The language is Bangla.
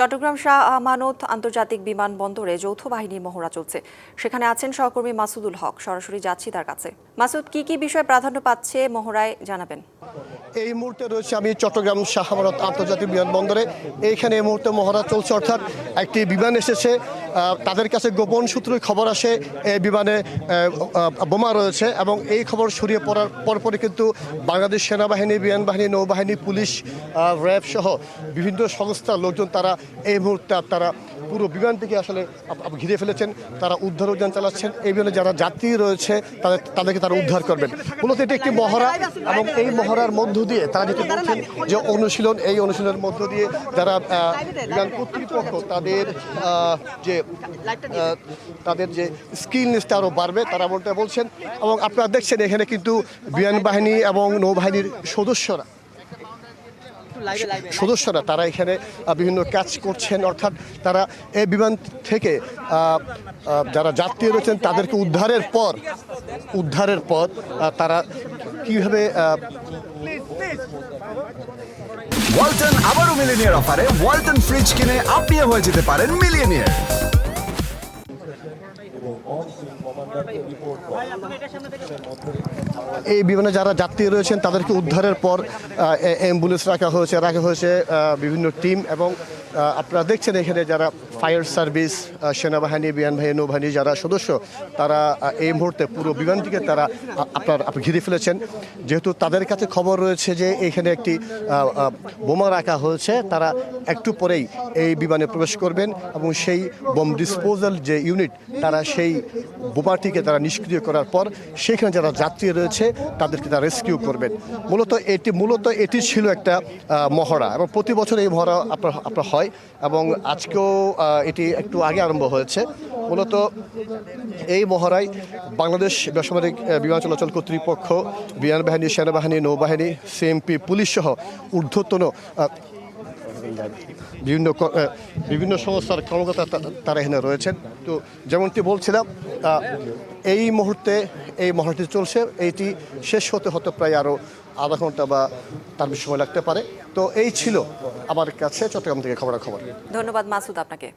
চট্টগ্রাম শাহ আমানত আন্তর্জাতিক বিমানবন্দরে যৌথ বাহিনীর মহড়া চলছে। সেখানে আছেন সহকর্মী মাসুদুল হক। সরাসরি যাচ্ছি তার কাছে। মাসুদ, কি কি বিষয় প্রাধান্য পাচ্ছে মহড়ায় জানাবেন? এই মুহূর্তে রয়েছে আমি চট্টগ্রাম শাহ আমানত আন্তর্জাতিক বিমানবন্দরে। এইখানে এই মুহূর্তে মহড়া চলছে, অর্থাৎ একটি বিমান এসেছে। তাদের কাছে গোপন সূত্রে খবর আসে এই বিমানে বোমা রয়েছে এবং এই খবর ছড়িয়ে পড়ার পরপরই কিন্তু বাংলাদেশ সেনাবাহিনী বিমান বাহিনী নৌবাহিনী, পুলিশ র্যাব সহ বিভিন্ন সংস্থার লোকজন তারা এই মুহূর্তে তারা পুরো বিমানটিকে আসলে ঘিরে ফেলেছেন, তারা উদ্ধার অভিযান চালাচ্ছেন। এই বিমানে যারা যাত্রী রয়েছে, তাদের তাদেরকে তারা উদ্ধার করবেন। মূলত এটি একটি মহড়া এবং এই মহড়ার মধ্য দিয়ে তারা যেটি বলছেন যে অনুশীলন, এই অনুশীলনের মধ্য দিয়ে যারা বিমান কর্তৃপক্ষ তাদের যে তাদের যে স্কিলনেসটা আরও বাড়বে, তারা বলতে বলছেন। এবং আপনারা দেখছেন এখানে কিন্তু বিমান বাহিনী এবং নৌবাহিনীর সদস্যরা সদস্যরা তারা এখানে বিভিন্ন কাজ করছেন অর্থাৎ তারা এই বিমান থেকে যারা যাত্রী রয়েছেন তাদেরকে উদ্ধারের পর উদ্ধারের পর তারা কীভাবে ওয়ালটন আবারও মিলিনিয়ার অফারে ওয়ালটন ফ্রিজ কিনে আপনিও হয়ে যেতে পারেন মিলিয়নিয়ার। এই বিমানে যারা যাত্রী রয়েছেন, তাদেরকে উদ্ধারের পর অ্যাম্বুলেন্স রাখা হয়েছে রাখা হয়েছে বিভিন্ন টিম এবং আপনারা দেখছেন এখানে যারা ফায়ার সার্ভিস সেনাবাহিনী, বিমান বাহিনী, নৌবাহিনী যারা সদস্য, তারা এই মুহূর্তে পুরো বিমানটিকে তারা আপনার, আপনি ঘিরে ফেলেছেন। যেহেতু তাদের কাছে খবর রয়েছে যে এখানে একটি বোমা রাখা হয়েছে, তারা একটু পরেই এই বিমানে প্রবেশ করবেন এবং সেই বোম ডিসপোজাল যে ইউনিট, তারা সেই বোমাটিকে তারা নিষ্ক্রিয় করার পর সেখানে যারা যাত্রী রয়েছে, তাদেরকে তারা রেস্কিউ করবেন। মূলত এটি মূলত এটি ছিল একটা মহড়া এবং প্রতি বছর এই মহড়া আপনার আপনার হয় এবং আজকেও এটি একটু আগে আরম্ভ হয়েছে। মূলত এই মহড়ায় বাংলাদেশ বেসামরিক বিমান চলাচল কর্তৃপক্ষ, বিমান বাহিনী, সেনাবাহিনী, নৌবাহিনী, সিএমপি, পুলিশ সহ ঊর্ধ্বতন বিভিন্ন বিভিন্ন সংস্থার কর্মকর্তা তারা এখানে রয়েছেন। তো যেমনটি বলছিলাম এই মুহূর্তে এই মহড়াটি চলছে। এইটি শেষ হতে হতে প্রায় আরও আধা ঘণ্টা বা তার বেশি সময় লাগতে পারে। তো এই ছিল আমার কাছে চট্টগ্রাম থেকে খবরাখবর। ধন্যবাদ মাসুদ আপনাকে।